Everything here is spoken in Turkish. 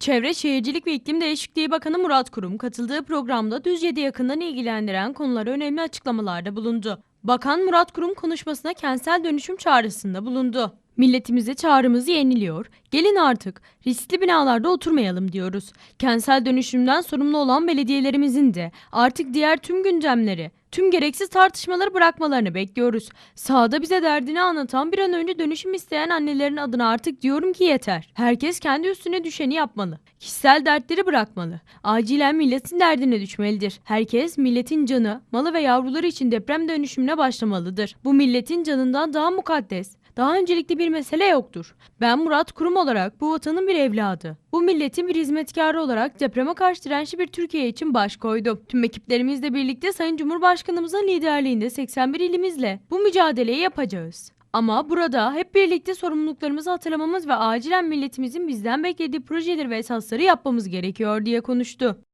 Çevre Şehircilik ve İklim Değişikliği Bakanı Murat Kurum katıldığı programda Düzce'de yakından ilgilendiren konulara önemli açıklamalarda bulundu. Bakan Murat Kurum konuşmasına kentsel dönüşüm çağrısında bulundu. Milletimize çağrımız yeniliyor. Gelin artık riskli binalarda oturmayalım diyoruz. Kentsel dönüşümden sorumlu olan belediyelerimizin de artık diğer tüm gündemleri, tüm gereksiz tartışmaları bırakmalarını bekliyoruz. Sahada bize derdini anlatan bir an önce dönüşüm isteyen annelerin adına artık diyorum ki yeter. Herkes kendi üstüne düşeni yapmalı. Kişisel dertleri bırakmalı. Acilen milletin derdine düşmelidir. Herkes milletin canı, malı ve yavruları için deprem dönüşümüne başlamalıdır. Bu milletin canından daha mukaddes, daha öncelikli bir mesele yoktur. Ben Murat Kurum olarak bu vatanın bir evladı. Bu milletin bir hizmetkarı olarak depreme karşı dirençli bir Türkiye için baş koydum. Tüm ekiplerimizle birlikte Sayın Cumhurbaşkanımızın liderliğinde 81 ilimizle bu mücadeleyi yapacağız. Ama burada hep birlikte sorumluluklarımızı hatırlamamız ve acilen milletimizin bizden beklediği projeleri ve esasları yapmamız gerekiyor diye konuştu.